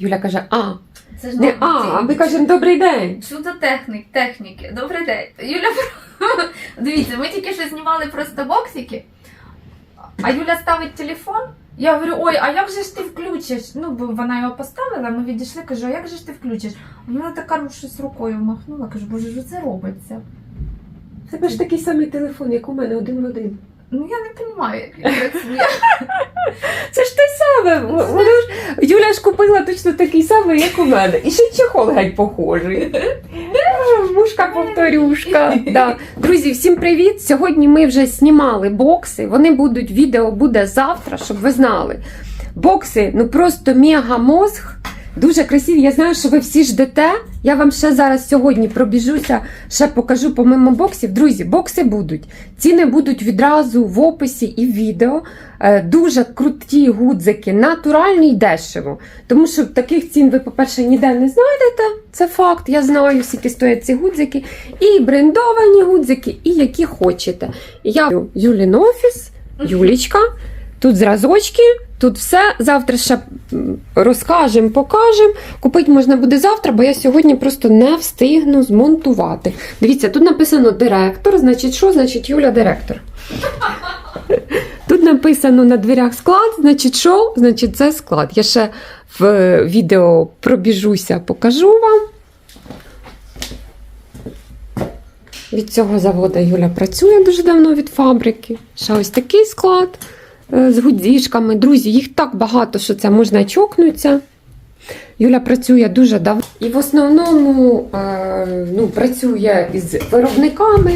Юля каже, а, Це ж не а, а ми кажемо добрий день. Чудо технік, техніки. Добрий день. Юля, дивіться, ми тільки що знімали просто боксики, а Юля ставить телефон. Я говорю, ой, а як же ж ти включиш? Ну, бо вона його поставила, ми відійшли, кажу, а як же ж ти включиш? Вона така щось рукою махнула, кажу, боже, що це робиться? Тебе ж такий самий телефон, як у мене, один в один. Ну я не розумію, як він працює. Це ж те саме. в- Воно ж Юля ж купила точно такий самий, як у мене. І ще й чехол геть похожий. Мушка повторюшка. Да. Друзі, всім привіт! Сьогодні ми вже знімали бокси. Вони будуть, відео буде завтра, щоб ви знали. Бокси, ну просто мега мозг. Дуже красиві. Я знаю, що ви всі ждете. Я вам ще зараз сьогодні пробіжуся, ще покажу помимо боксів. Друзі, бокси будуть. Ціни будуть відразу в описі і в відео. Е, Дуже круті гудзики, натуральні й дешево. Тому що таких цін ви, по-перше, ніде не знайдете. Це факт. Я знаю, скільки стоять ці гудзики. І брендовані гудзики, і які хочете. Я Юлін офіс, Юлічка. Тут зразочки, тут все. Завтра ще розкажемо, покажемо. Купити можна буде завтра, бо я сьогодні просто не встигну змонтувати. Дивіться, тут написано директор. Значить, що? Значить, Юля директор. Тут написано на дверях склад, значить, що? Значить, це склад. Я ще в е, відео пробіжуся, покажу вам. Від цього заводу Юля працює дуже давно від фабрики. Ще ось такий склад з гудзішками. Друзі, їх так багато, що це можна чокнутися. Юля працює дуже давно і в основному е, ну, працює із виробниками,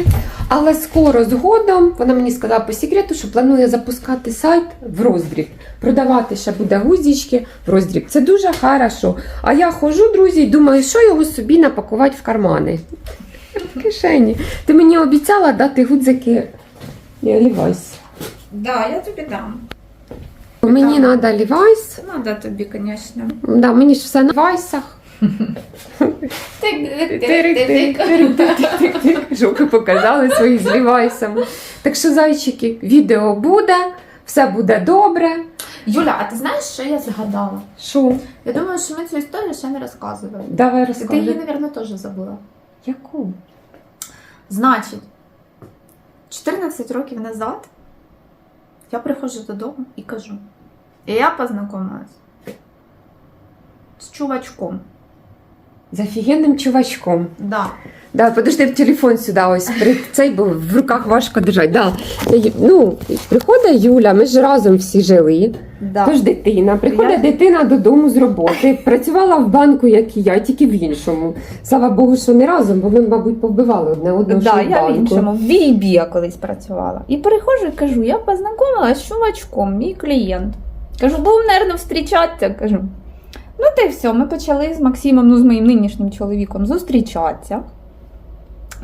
але скоро згодом вона мені сказала по секрету, що планує запускати сайт в роздріб. Продавати ще буде гузічки в роздріб. Це дуже хорошо. А я ходжу, друзі, і думаю, що його собі напакувати в кармани. В кишені. Ти мені обіцяла дати гудзики Лівайс. Да, я тобі дам. Мені треба Лівайс. Надо тобі, звісно. Да, мені ж все на вайсах. Жуки показали свої з лівайсами. Так що, зайчики, відео буде, все буде добре. Юля, а ти знаєш, що я згадала? Що? Я думаю, що ми цю історію ще не розказували. Давай Ти її, розкажи. мабуть, теж забула. Яку? Значить, 14 років назад я приходжу додому і кажу: І я познайомилась з чувачком. З офігенним чувачком. Да. Да, подожди телефон сюди, ось при цей, бо в руках важко держати. Да. Ну, приходить Юля, ми ж разом всі жили. Да. Тож дитина, приходить Я- дитина додому з роботи, працювала в банку, як і я, тільки в іншому. Слава Богу, що не разом, бо ми, мабуть, повбивали одне одного. Да, в я в банку. іншому. В VIB я колись працювала. І переходжу і кажу, я познайомилася з чувачком, мій клієнт. Кажу, був, мабуть, зустрічатися. Кажу. Ну, та й все, ми почали з Максимом, ну, з моїм нинішнім чоловіком, зустрічатися.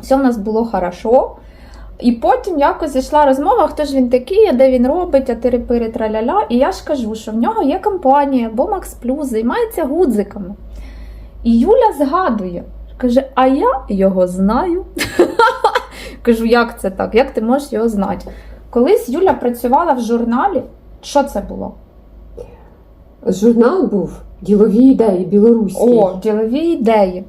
Все в нас було хорошо. І потім якось зайшла розмова, хто ж він такий, де він робить, а тири-пири траля-ля. І я ж кажу, що в нього є компанія, бо Макс Плюс займається гудзиками. І Юля згадує, каже: А я його знаю. Кажу, як це так? Як ти можеш його знати? Колись Юля працювала в журналі. Що це було? Журнал був ділові ідеї білоруський. О, ділові ідеї.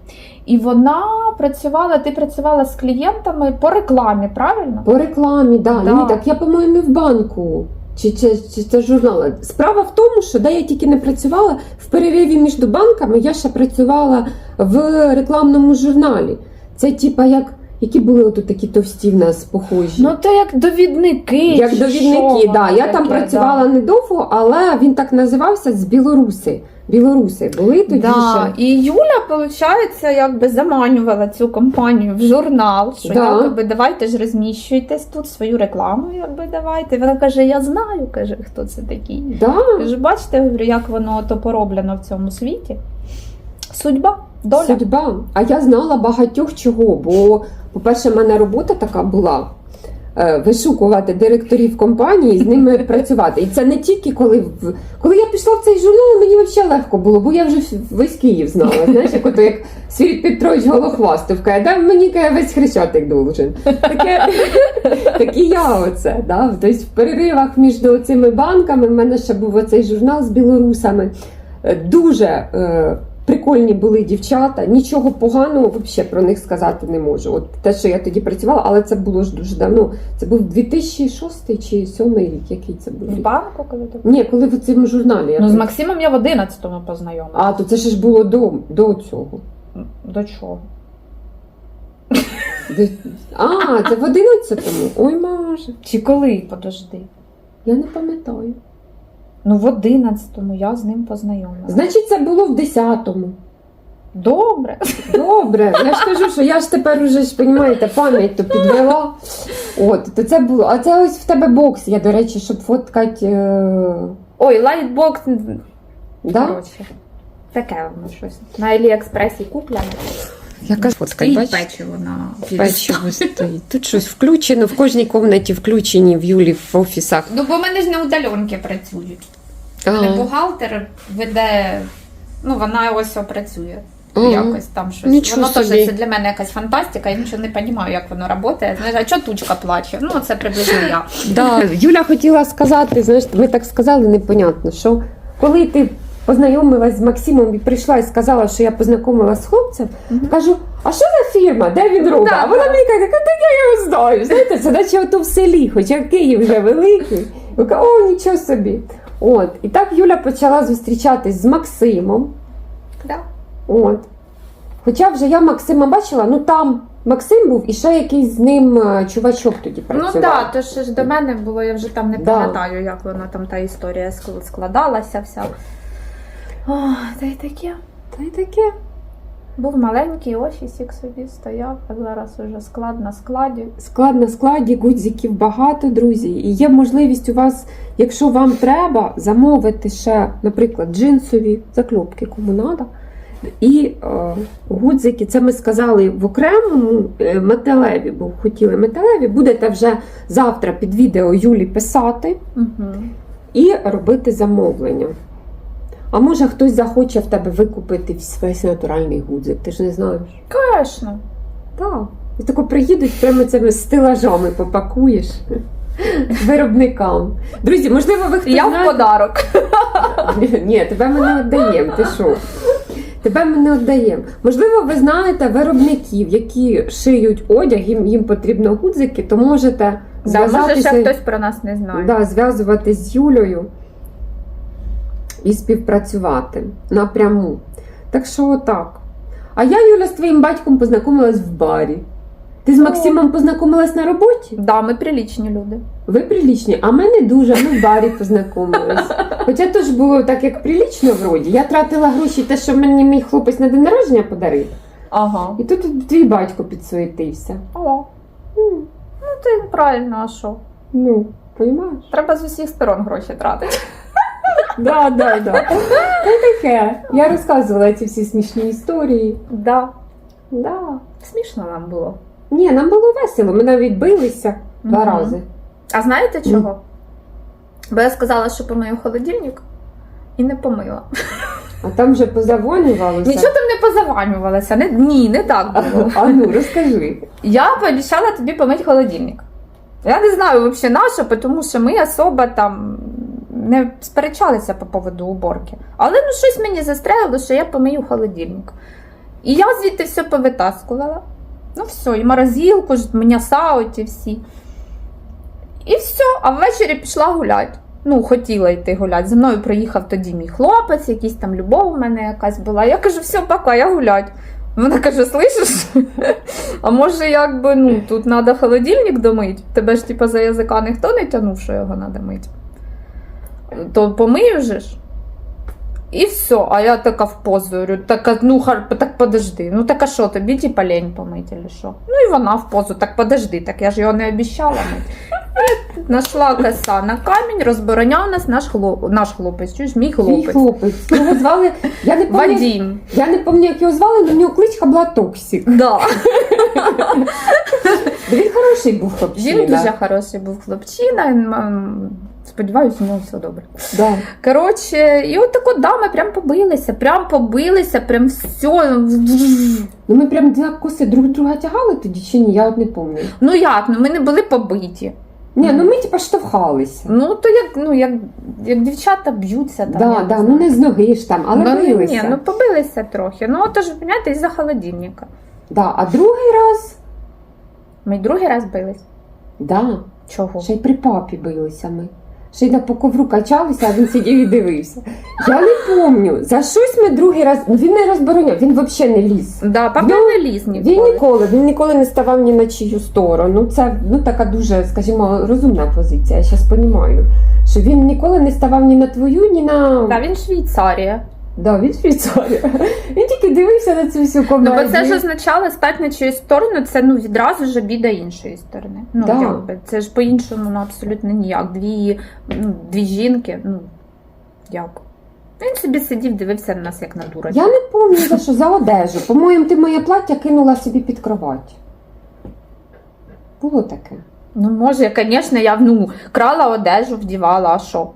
І вона працювала, ти працювала з клієнтами по рекламі, правильно? По рекламі, да. Да. Ні, так я, по-моєму, в банку. Чи, чи, чи це журнал? Справа в тому, що де я тільки не працювала, в перериві між банками я ще працювала в рекламному журналі. Це типа як. Які були отут такі товсті в нас похожі? Ну, то як довідники. Як довідники, що да. Я там таке, працювала недовго, але він так називався з білоруси. Білоруси були тоді Да. ще. І Юля, виходить, якби заманювала цю компанію в журнал, що Да. якби давайте ж розміщуйтесь тут свою рекламу, якби давайте. Вона каже: Я знаю, каже, хто це такий. Да. Кажу, бачите, говорю, як воно то пороблено в цьому світі. Судьба, доля. Судьба. А я знала багатьох чого, бо, по-перше, в мене робота така була. Е, Вишукувати директорів компанії, з ними працювати. І це не тільки коли коли я пішла в цей журнал, мені взагалі легко було, бо я вже весь Київ знала. Знаєш, як ото як Світ Петрович Голохвастов каже, да мені каже, весь хрещатик должен. Таке, так і я оце. Да? Тобто в переривах між цими банками в мене ще був оцей журнал з білорусами. Е, Дуже е, прикольні були дівчата. Нічого поганого взагалі про них сказати не можу. От те, що я тоді працювала, але це було ж дуже давно. Це був 2006 чи 2007 рік. Який це був В банку, коли ти. Ні, коли в цьому журналі. я Ну, з. Максимом я в 11-му познайомилася. А, то це ж було до, до цього. До чого? Де- А, це в 11-му. Ой, може. Чи коли? Подожди. Я не пам'ятаю. Ну, в 11-му я з ним познайомилася. Значить, це було в 10-му. Добре. Добре, я ж кажу, що я ж тепер уже ж розумієте, пам'ять то підвела. От, то це було. А це ось в тебе бокс, я, до речі, щоб фоткати. Е... Ой, лайтбокс. Да? Коротше. Таке воно щось. На Аліекспресі купляне. Я кажу, фоткати, І печиво на Печиво стоїть. Тут щось включено, в кожній кімнаті включені в Юлі в офісах. Ну, бо в мене ж на удаленки працюють. А, Не бухгалтер веде. Ну, вона ось працює. Ага. Якось там щось. Нічого воно теж це для мене якась фантастика, я нічого не розумію, як воно працює. Знаєш, а чого тучка плаче? Ну, це приблизно я. Да. Юля хотіла сказати, знаєш, ми так сказали непонятно, що коли ти познайомилась з Максимом і прийшла і сказала, що я познайомилася з хлопцем, кажу, а що за фірма? Де він робить? Да, а вона мені каже, та я його знаю. Знаєте, це наче ото в селі, хоча Київ вже великий. Я кажу, О, нічого собі. От. І так Юля почала зустрічатись з Максимом. Да. От. Хоча вже я Максима бачила, ну там Максим був і ще якийсь з ним е, чувачок тоді працював. Ну так, то ж до мене було, я вже там не Да. пам'ятаю, як вона там та історія складалася вся. О, та й таке. Та й таке. Був маленький офісик собі стояв, а зараз уже склад на складі. Склад на складі, гудзиків багато, друзі. І є можливість у вас, якщо вам треба, замовити ще, наприклад, джинсові закльопки, кому треба. І е, гудзики, це ми сказали в окремому е, металеві, бо хотіли металеві. Будете вже завтра під відео Юлі писати Угу. і робити замовлення. А може хтось захоче в тебе викупити весь натуральний гудзик, ти ж не знаєш. Звісно. Так. І тако приїдуть прямо цими стелажами попакуєш виробникам. Друзі, можливо, ви хтось Я в подарок. Ні, тебе ми не віддаємо. Ти що? Тебе ми не віддаємо. Можливо, ви знаєте виробників, які шиють одяг, їм, їм потрібно гудзики, то можете Да, може, зв'язатися ще хтось про нас не знає. да, зв'язуватись з Юлею і співпрацювати напряму. Так що отак. А я, Юля, з твоїм батьком познайомилась в барі. Ти з Максимом познайомилась на роботі? Да, ми прилічні люди. Ви прилічні, а ми не дуже, ми в барі познайомились. Хоча то ж було так, як прилічно вроді. Я тратила гроші, те, що мені мій хлопець на день народження подарив. Ага. І тут твій батько підсуетився. О, ну ти правильно, а що? Ну, розумієш? Треба з усіх сторон гроші тратити. Да, да, да. Й таке. Я розказувала ці всі смішні історії. Да. Да. Смішно нам було. Ні, нам було весело. Ми навіть билися два Мгм. рази. А знаєте чого? Бо я сказала, що помию холодильник і не помила. А там вже позавонювалося. Нічого там не позаванювалося. Не, ні, не так було. А ну, розкажи. Я пообіцяла тобі помити холодильник. Я не знаю взагалі на що, тому що ми особо там не сперечалися по поводу уборки. Але ну щось мені застрелило, що я помию холодильник. І я звідти все повитаскувала. Ну все, і морозилку, м'яса ті всі. І все, а ввечері пішла гуляти. Ну, хотіла йти гуляти. Зі мною приїхав тоді мій хлопець, якийсь там любов у мене якась була. Я кажу, все, пока, я гулять. Вона каже: слышиш? А може, якби ну тут треба холодильник домить? Тебе ж типа за язика ніхто не тянув, що його треба мити. То помию же ж. І все, а я така в позу, говорю, так, ну, хар- так подожди. Ну так а що, тобі типа лень помити, чи що? Ну і вона в позу, так подожди, так я ж його не обіщала мити. Нашла коса на камінь, розбороняв нас наш, хлоп... наш хлопець, чуєш, мій хлопець. хлопець. Його звали. Я не пам'ятаю, я не пам'ятаю, як його звали, але в нього кличка була Токсік. Да. Він хороший був хлопчина. Він дуже хороший був хлопчина. Сподіваюся, у нього все добре. Да. Коротше, і от так от, да, ми прям побилися, прям побилися, прям все. Ну ми прям два коси друг друга тягали тоді чи ні? Я от не пам'ятаю. Ну як, ну ми не були побиті. Ні, ну ми типа штовхалися. Ну, то як, ну, як, як дівчата б'ються там. я Да, не да, ну не з ноги ж там, але ну, ні, билися. Ні, ну побилися трохи. Ну, от ж, розумієте, із-за холодильника. Да, а другий раз, Ми другий раз бились. да, Чого? ще й при папі билися ми. Ще й на по ковру качалися, а він сидів і дивився. Я не пам'ятаю, за щось ми другий раз. ну, Він не розбороняв, він взагалі не ліз. Да, папа Ну, не ліз Він ніколи. ніколи, він ніколи не ставав ні на чию сторону. Це ну така дуже, скажімо, розумна позиція. Я зараз розумію, що він ніколи не ставав ні на твою, ні на Да, він Швейцарія. Да, він Швейцарія. Він тільки дивився на цю всю Ну, бо це ж означало стати на чиюсь сторону, це ну відразу ж біда іншої сторони. Ну Да. якби це ж по-іншому ну, абсолютно ніяк. Дві, ну, дві жінки, ну як. Він собі сидів, дивився на нас як на дура. Я не пам'ятаю за що за одежу. По-моєму, ти моє плаття кинула собі під кровать. Було таке. Ну, може, звісно, я ну, крала одежу, вдівала, а що?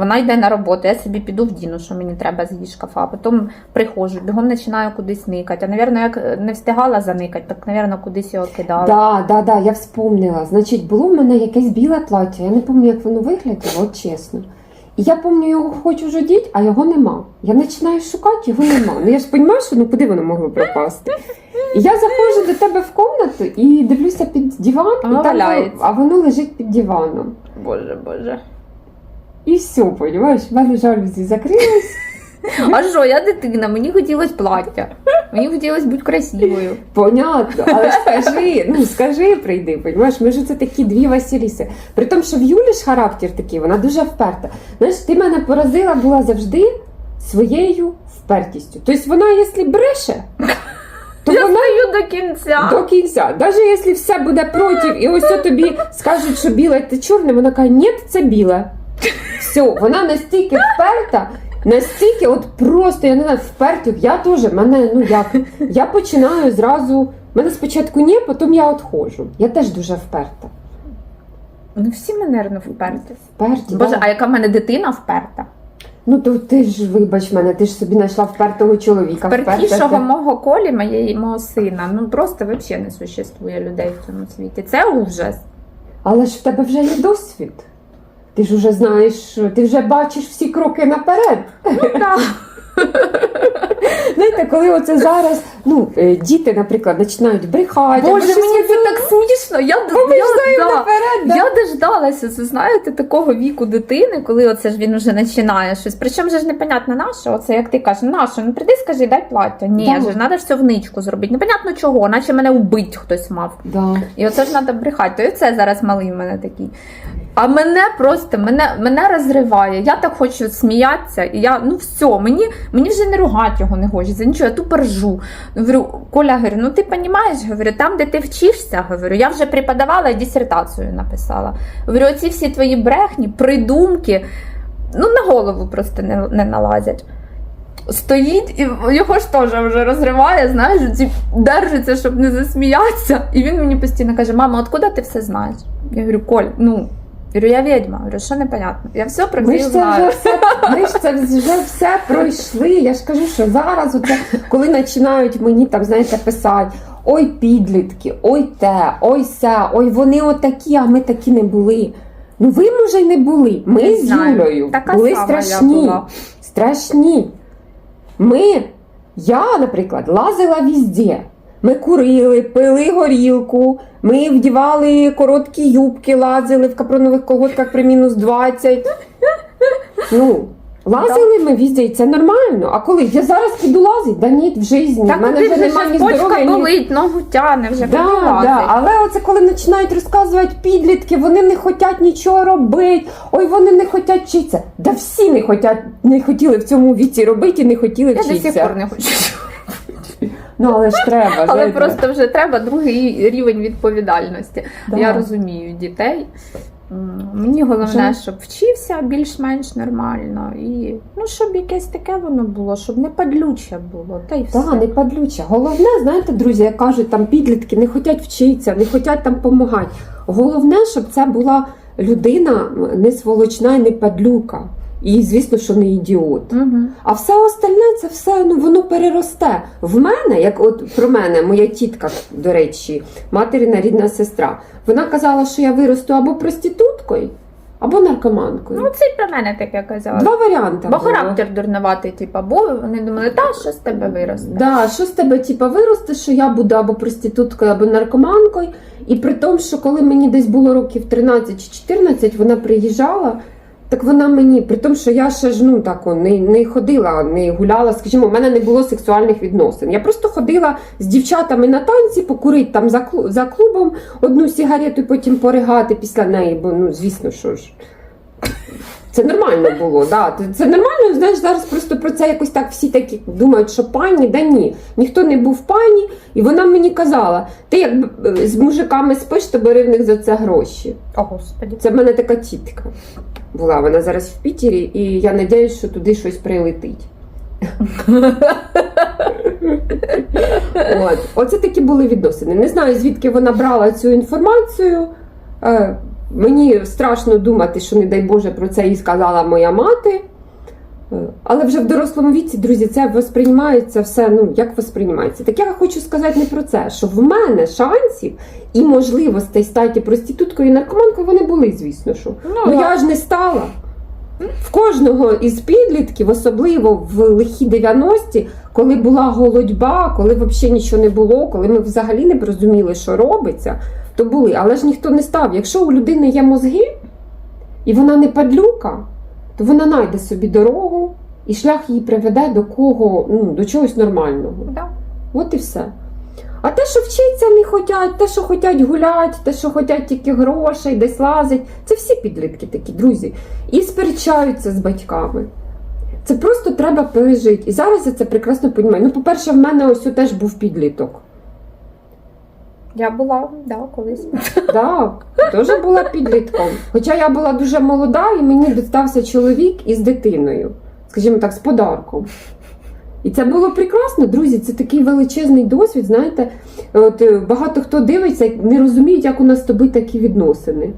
Вона йде на роботу, я собі піду вдіну, що мені треба з її шкафа, потім приходжу, бігом починаю кудись никати. А, навірно, як не встигала заникати, так, навірно, кудись його кидала. Да, да, да, я вспомнила. Значить, було в мене якесь біле плаття. Я не пам'ятаю, як воно виглядало, от чесно. І я пам'ятаю, його хочу вже а його нема. Я починаю шукати, його нема. Ну я ж розумію, що ну куди воно могло пропасти. І я заходжу до тебе в кімнату і дивлюся під диван, А воно і там, а воно лежить під диваном. Боже, боже. І все, розумієш, в мене жалюзі закрились. А що, я дитина, мені хотілося плаття. Мені хотілося бути красивою. Понятно, але скажи, ну скажи, прийди, понімаєш, ми ж це такі дві Василіси. При тому, що в Юлі ж характер такий, вона дуже вперта. Знаєш, ти мене поразила була завжди своєю впертістю. Тобто вона, якщо бреше, то Я вона стою до кінця. до кінця. Навіть якщо все буде проти, і ось тобі скажуть, що біле це чорне, вона каже, ні, це біле. Все, вона настільки вперта, настільки, от просто я не знаю, впертів. Я теж мене, ну як, я починаю зразу. Мене спочатку ні, потім я відходжу. Я теж дуже вперта. Ну всі ми, нервно вперті. Вперті, Боже, да. а яка в мене дитина вперта? Ну то ти ж вибач мене, ти ж собі знайшла впертого чоловіка. Впертішого вперта. мого колі, моєї мого сина. Ну просто взагалі не существує людей в цьому світі. Це ужас. Але ж в тебе вже є досвід. Ти ж вже знаєш, ти вже бачиш всі кроки наперед. Ну так. Знаєте, коли оце зараз, ну, е, діти, наприклад, починають брехати. Боже, мені це так смішно. Я, я, да. наперед, да. Я дождалася, це знаєте, такого віку дитини, коли оце ж він вже починає щось. Причому же ж непонятно на що, оце як ти кажеш, на що, ну прийди, скажи, дай плаття. Ні, Да. ж треба ж все в ничку зробити. Непонятно чого, наче мене убить хтось мав. Да. І оце ж треба брехати. То і це зараз малий в мене такий. А мене просто мене, мене розриває. Я так хочу сміятися. І я, ну все, мені, мені вже не ругати його не хочеться. Нічого, я тупо ржу. Говорю, Коля, говорю, ну ти розумієш, говорю, там, де ти вчишся, говорю, я вже преподавала і дисертацію написала. Говорю, оці всі твої брехні, придумки, ну на голову просто не, не налазять. Стоїть і його ж теж вже розриває, знаєш, держиться, щоб не засміятися. І він мені постійно каже: мама, откуда ти все знаєш? Я говорю, Коль, ну. Я говорю, я відьма. Говорю, що непонятно. Я все про Ми це ж це знаю. вже все, ми ж це вже все пройшли. Я ж кажу, що зараз, оце, коли починають мені там, знаєте, писати. Ой, підлітки, ой те, ой ся, ой, вони отакі, а ми такі не були. Ну ви, може, й не були. Ми Не з. Юлею Така були сама я страшні. була. Страшні. Ми, я, наприклад, лазила везде. Ми курили, пили горілку, ми вдівали короткі юбки, лазили в капронових колготках при мінус 20. Ну, лазили ми везде, і це нормально. А коли я зараз піду лазити, да ні, в житті. Так в мене вже немає ні здоров'я, ні болить, ногу тяне, вже Да, підлазить. да, але оце коли починають розказувати підлітки, вони не хочуть нічого робити, ой, вони не хочуть вчитися. Да всі не хотять, не хотіли в цьому віці робити і не хотіли Я до вчитися. сих пор не хочу. Ну але ж треба. Але знаєте. просто вже треба другий рівень відповідальності. Да. Я розумію дітей. Мені головне, щоб вчився більш-менш нормально, і ну, щоб якесь таке воно було, щоб не падлюче було. Та й все. Так, не падлюче. Головне, знаєте, друзі, як кажуть, там підлітки не хочуть вчитися, не хочуть там допомагати. Головне, щоб це була людина не сволочна і не падлюка. І, звісно, що не ідіот. Угу. А все остальне це все ну воно переросте. В мене, як от про мене, моя тітка, до речі, материна рідна сестра, вона казала, що я виросту або проституткою, або наркоманкою. Ну, це й про мене таке казала. Два варіанти. Бо було. характер дурноватий, типа, був. Вони думали, та що з тебе виросте. Да, що з тебе типа виросте, що я буду або проституткою, або наркоманкою. І при тому, що коли мені десь було років 13 чи 14, вона приїжджала. Так вона мені, при тому, що я ще ж ну так не, не ходила, не гуляла, скажімо, у мене не було сексуальних відносин. Я просто ходила з дівчатами на танці, покурити там за, за клубом одну сігарету, і потім поригати після неї, бо ну звісно, що ж. Це нормально було, да. Це- нормально, знаєш, зараз просто про це якось так всі такі думають, що пані, да ні. Ніхто не був пані, і вона мені казала: ти як е, з мужиками спиш, то бери в них за це гроші. О, господі. Це в мене така тітка була. Вона зараз в Пітері, і я сподіваюся, що туди щось прилетить. От. Оце такі були відносини. Не знаю, звідки вона брала цю інформацію. Мені страшно думати, що, не дай Боже, про це їй сказала моя мати. Е, Але вже в дорослому віці, друзі, це восприймається все, ну як восприймається. Так я хочу сказати не про це, що в мене шансів і можливостей стати проституткою і наркоманкою вони були, звісно, що. Ну я ж не стала. В кожного із підлітків, особливо в лихі 90-ті, коли була голодьба, коли взагалі нічого не було, коли ми взагалі не розуміли, що робиться, то були. Але ж ніхто не став. Якщо у людини є мозги, і вона не падлюка, то вона знайде собі дорогу, і шлях її приведе до кого, ну, до чогось нормального. Да. От і все. А те, що вчиться не хотять, те, що хотять гулять, те, що хотять тільки грошей, десь лазить, це всі підлітки такі, друзі. І сперечаються з батьками. Це просто треба пережити. І зараз я це прекрасно розумію. Ну, по-перше, в мене ось теж був підліток. Я була, да, колись. Так, теж була підлітком. Хоча я була дуже молода, і мені достався чоловік із дитиною, скажімо так, з подарком. І це було прекрасно, друзі. Це такий величезний досвід. Знаєте, от е, багато хто дивиться, не розуміють, як у нас з тобою такі відносини.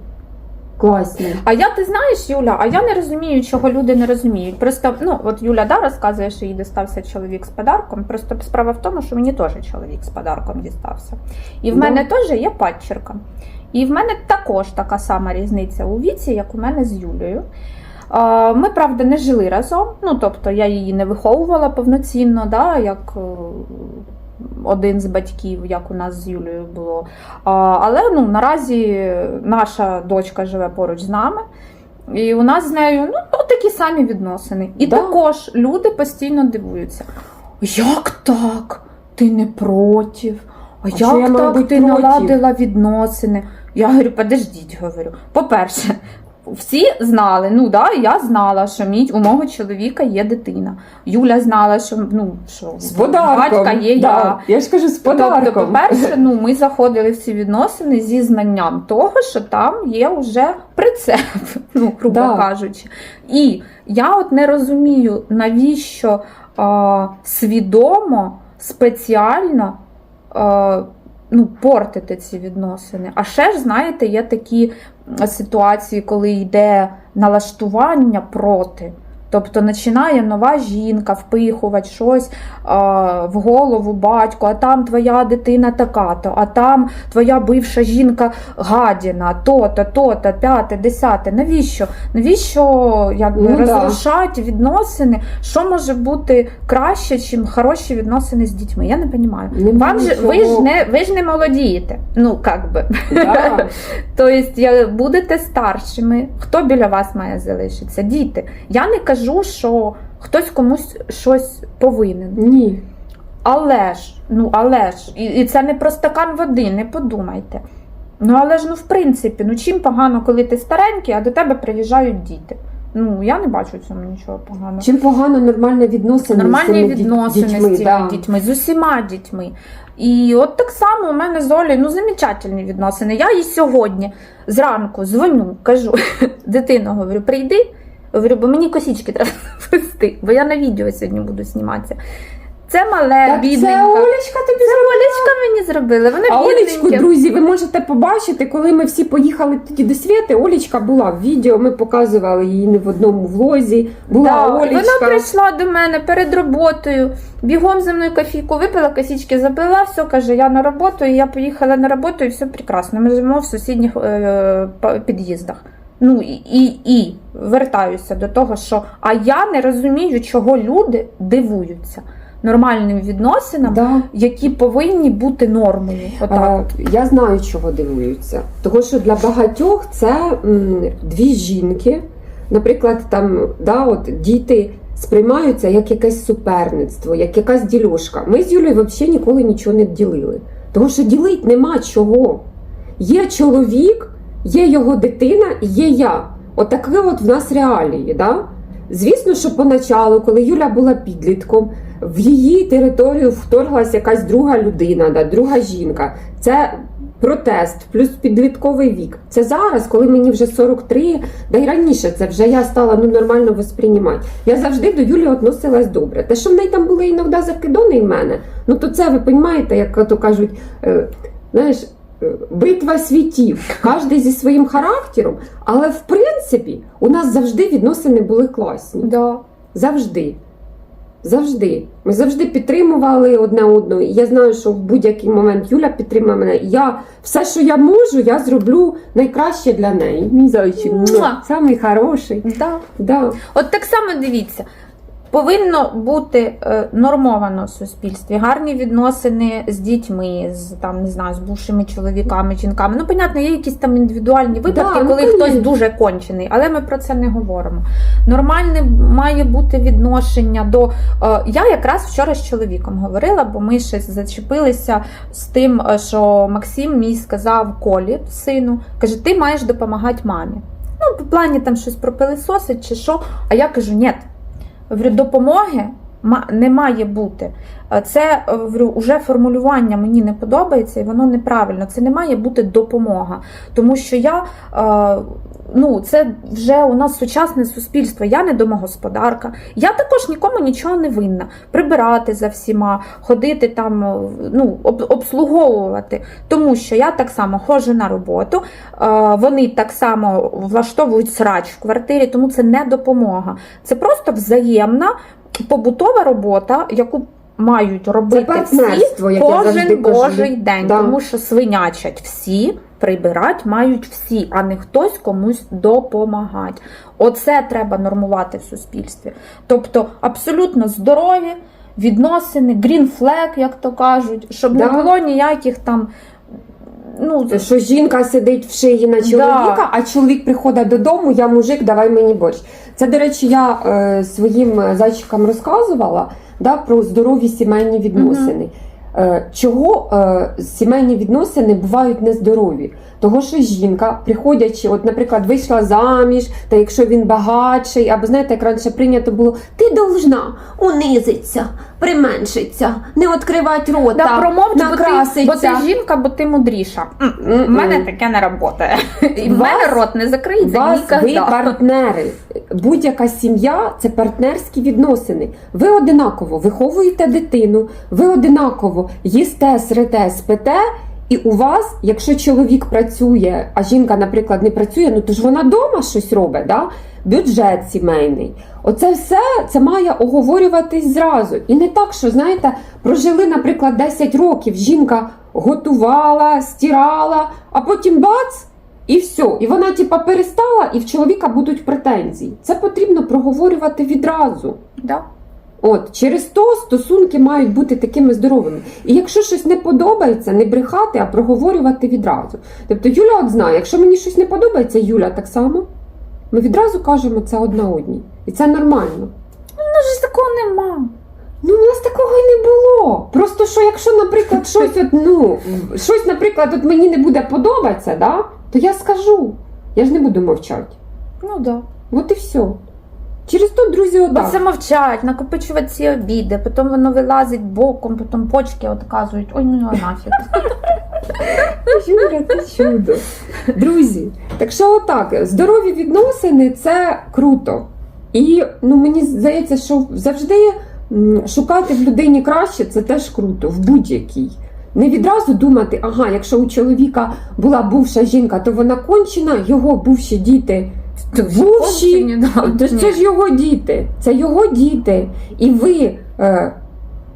Класні. А я ти знаєш, Юля, а я не розумію, чого люди не розуміють. Просто ну от Юля да розказує, що їй достався чоловік з подарком. Просто справа в тому, що мені теж чоловік з подарком дістався. І в Да. мене теж є падчерка. І в мене також така сама різниця у віці, як у мене з Юлею. Ми, правда, не жили разом. Ну, тобто я її не виховувала повноцінно, да, як е, один з батьків, як у нас з Юлею було. Але ну, наразі наша дочка живе поруч з нами. І у нас з нею ну, такі самі відносини. І Да. також люди постійно дивуються: як так? Ти не проти? А, я як так ти проти?» наладила відносини? Я говорю, подождіть, говорю. По-перше, всі знали, ну да, я знала, що мій у мого чоловіка є дитина. Юля знала, що ну що З подарком. батька є я. Я ж кажу, з подарком. Тобто, по-перше, ну, ми заходили в ці відносини зі знанням того, що там є вже прицеп, ну, грубо Да. кажучи. І я от не розумію, навіщо а, свідомо, спеціально а, ну, портити ці відносини. А ще ж, знаєте, є такі ситуації, коли йде налаштування проти. Тобто починає нова жінка впихувати щось а, в голову батьку, а там твоя дитина така-то, а там твоя бивша жінка гадіна, то-то, то-то, п'яте, десяте. Навіщо? Навіщо якби, Ну да. розрушати відносини? Що може бути краще, ніж хороші відносини з дітьми? Я не розумію. Нема Вам же ви ж не ви ж не молодієте. Ну як би. Да. Тобто будете старшими. Хто біля вас має залишитися? Діти. Я не кажу, що хтось комусь щось повинен. Ні. Але ж, ну але ж, і, і це не про стакан води, не подумайте. Ну але ж, ну в принципі, ну чим погано, коли ти старенький, а до тебе приїжджають діти. Ну я не бачу в цьому нічого поганого. Чим погано нормальне відносини з Нормальні цими відносини дітьми, з цими да. дітьми, з усіма дітьми. І от так само у мене з Олею, ну, замечательні відносини. Я їй сьогодні зранку дзвоню, кажу, дитино, говорю, прийди. Говорю, бо мені косічки треба вести, бо я на відео сьогодні буду зніматися. Це мале, Так бідненьке. це Олечка тобі Це Олечка мені зробила. Вони А Олечку, друзі, ви можете побачити, коли ми всі поїхали тоді до Світи, Олечка була в відео, ми показували її не в одному влозі. Була Да, Олечка. Вона прийшла до мене перед роботою, бігом зі мною кофійку випила, косічки запила, все каже, я на роботу, і я поїхала на роботу, і все прекрасно. Ми живемо в сусідніх е, під'їздах. Ну і, і, і вертаюся до того, що а я не розумію, чого люди дивуються нормальним відносинам, Да. які повинні бути нормою. Отак. А, я знаю, чого дивуються. Тому що для багатьох це м, дві жінки. Наприклад, там да, от, діти сприймаються як якесь суперництво, як якась ділюшка. Ми з Юлею взагалі ніколи нічого не ділили. Тому що ділити нема чого. Є чоловік, є його дитина і є я. Отаке от в нас реалії. Да? Звісно, що поначалу, коли Юля була підлітком, в її територію вторглася якась друга людина, да, друга жінка. Це протест, плюс підлітковий вік. Це зараз, коли мені вже 43, да й раніше це вже я стала ну, нормально восприймати. Я завжди до Юлі відносилась добре. Те, що в неї там були іноді закидони в мене, ну то це ви розумієте, як то кажуть, е, знаєш. Битва світів, кожен зі своїм характером, але в принципі у нас завжди відносини були класні. Да. Завжди. Завжди. Ми завжди підтримували одне одного. І я знаю, що в будь-який момент Юля підтримує мене. І я все, що я можу, я зроблю найкраще для неї. Мій зайчик. Муа, Самий хороший. Да. Да. От так само дивіться. Повинно бути е, нормовано в суспільстві гарні відносини з дітьми, з там не знаю, з бувшими чоловіками, жінками. Ну, понятно, є якісь там індивідуальні випадки, ну, коли конечно. хтось дуже кончений, але ми про це не говоримо. Нормальне має бути відношення до. Е, я якраз вчора з чоловіком говорила, бо ми ще зачепилися з тим, е, що Максим мій сказав Колі, сину, каже: ти маєш допомагати мамі. Ну, по плані там щось пропилисосить чи що. А я кажу, ні. Допомоги не має бути. Е, Це врю уже формулювання мені не подобається і воно неправильно. Це не має бути допомога. Тому що я, е, ну, це вже у нас сучасне суспільство. Я не домогосподарка. Я також нікому нічого не винна. Прибирати за всіма, ходити там, е, ну, об- обслуговувати. Тому що я так само ходжу на роботу, е, вони так само влаштовують срач в квартирі, тому це не допомога. Це просто взаємна побутова робота, яку мають робити всі як кожен кажу. божий день, Да. тому що свинячать всі, прибирать мають всі, а не хтось комусь допомагати. Оце треба нормувати в суспільстві. Тобто абсолютно здорові відносини, green flag, як то кажуть, щоб Да. не було ніяких там. Ну, Що жінка сидить в шиї на чоловіка, а чоловік приходить додому, я мужик, давай мені борщ. Це, до речі, я е, своїм зайчикам розказувала да, про здорові сімейні відносини. Е, чого е, сімейні відносини бувають нездорові? Того, що жінка, приходячи, от, наприклад, вийшла заміж, та якщо він багатший, або знаєте, як раніше прийнято було, ти должна унизитися, применшитися, не відкривати рота, да, промовч, бо ти, бо накраситься. ти жінка, бо ти мудріша. У М-м. мене таке не працює. І в Вас- мене рот не закриється Вас ви ніколи. партнери. Будь-яка сім'я це партнерські відносини. Ви одинаково виховуєте дитину, ви одинаково їсте, срете, спите. І у вас, якщо чоловік працює, а жінка, наприклад, не працює, ну то ж вона вдома щось робить, да? бюджет сімейний. Оце все це має оговорюватись зразу. І не так, що знаєте, прожили, наприклад, 10 років, жінка готувала, стирала, а потім бац, і все. І вона, типа, перестала, і в чоловіка будуть претензії. Це потрібно проговорювати відразу. Да. От через то стосунки мають бути такими здоровими. І якщо щось не подобається, не брехати, а проговорювати відразу. Тобто Юля от знає, якщо мені щось не подобається, Юля так само. Ми відразу кажемо це одна одній. І це нормально. Ну ж такого нема. Ну, у нас такого і не було. Просто що, якщо, наприклад, щось, от, ну, щось, наприклад, от мені не буде подобатися, да, то я скажу. Я ж не буду мовчати. Ну да. От і все. Через то, друзі, отак. це мовчать, накопичувати ці обіди, потім воно вилазить боком, потім почки отказують. Ой, ну його нафіг. Юля, це чудо. Друзі, так що отак, здорові відносини це круто. І ну, мені здається, що завжди шукати в людині краще, це теж круто, в будь-якій. Не відразу думати, ага, якщо у чоловіка була бувша жінка, то вона кончена, його бувші діти Да. це ж його діти, це його діти. І ви е,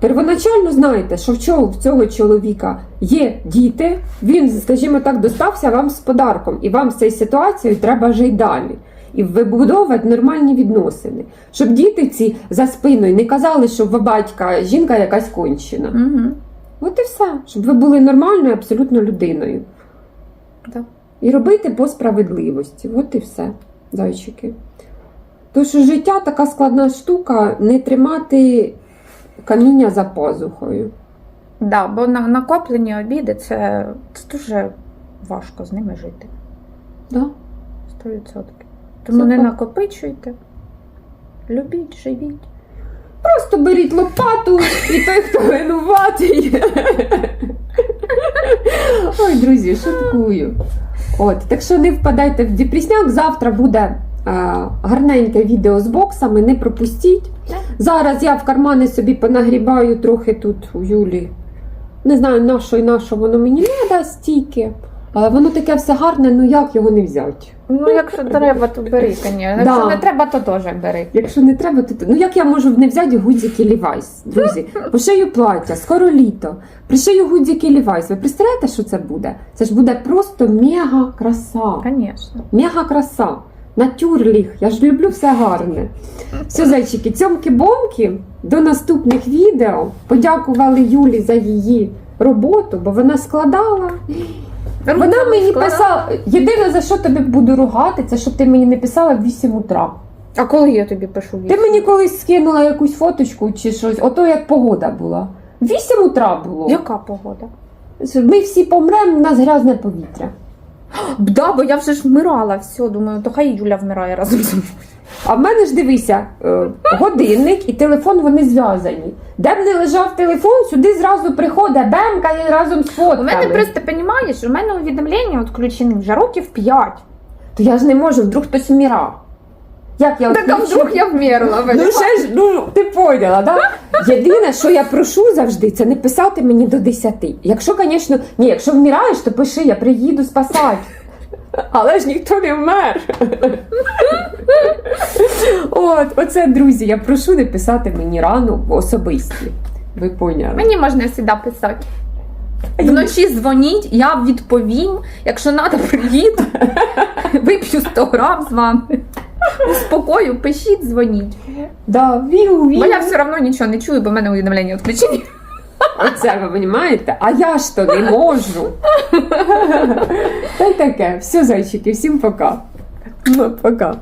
первоначально знаєте, що в чого в цього чоловіка є діти, він, скажімо так, достався вам з подарком, і вам з цією ситуацією треба жити далі. І вибудовувати нормальні відносини. Щоб діти ці за спиною не казали, що в батька жінка якась кончена. Мгм. От і все. Щоб ви були нормальною абсолютно людиною. Так. І робити по справедливості. От і все, зайчики. Тому що життя така складна штука, не тримати каміння за пазухою. Да, бо на накоплені обіди це, це дуже важко з ними жити. Да? 100%. Тому Це не накопичуйте. Любіть, живіть. Просто беріть лопату і той, хто винуватий. Ой, друзі, шуткую. От, так що не впадайте в депресняк. Завтра буде е, гарненьке відео з боксами, не пропустіть. Зараз я в кармани собі понагрібаю трохи тут у Юлі. Не знаю, на що і на що воно мені не дасть стільки. Але воно таке все гарне, ну як його не взяти? Ну, якщо треба, то бери, звісно. Якщо Да. не треба, то теж бери. Якщо не треба, то ну як я можу не взяти гудзики Лівайс, друзі? Пошию плаття, скоро літо. Пришию гудзики Лівайс. Ви представляєте, що це буде? Це ж буде просто мега краса. Звісно. Мега краса. Натюрліх. Я ж люблю все гарне. Все, зайчики, цьомки-бомки. До наступних відео. Подякували Юлі за її роботу, бо вона складала. Вона мені писала. Єдине, за що тобі буду ругати, це щоб ти мені не писала в 8 утра. А коли я тобі пишу Ти мені колись скинула якусь фоточку чи щось, ото як погода була. Вісім утра було. Яка погода? Ми всі помремо, у нас грязне повітря. Да, бо я вже ж вмирала, все, думаю, то хай Юля вмирає разом зі мною. А в мене ж дивися, е, годинник і телефон вони зв'язані. Де б не лежав телефон, сюди зразу приходить бемка і разом з фотками. У мене просто, розумієш, у мене увідомлення відключені вже років 5. То я ж не можу, вдруг хтось вмирав. Як я Так а відключу? вдруг я вмерла. Ну, ще ж, ну, ти поняла, да? Єдине, що я прошу завжди, це не писати мені до 10. Якщо, звісно, ні, якщо вмираєш, то пиши, я приїду спасати. Але ж ніхто не вмер. От, оце, друзі, я прошу не писати мені рано в особисті. Ви поняли? Мені можна завжди писати. Вночі дзвоніть, я відповім. Якщо треба, приїду. Вип'ю 100 грам з вами. Успокою, пишіть, дзвоніть. Да, віру, віру. Бо я все одно нічого не чую, бо в мене увідомлення відключені. Оце ви розумієте? А я ж то не можу. Та й таке. Все, зайчики, всім пока. Ну, Пока.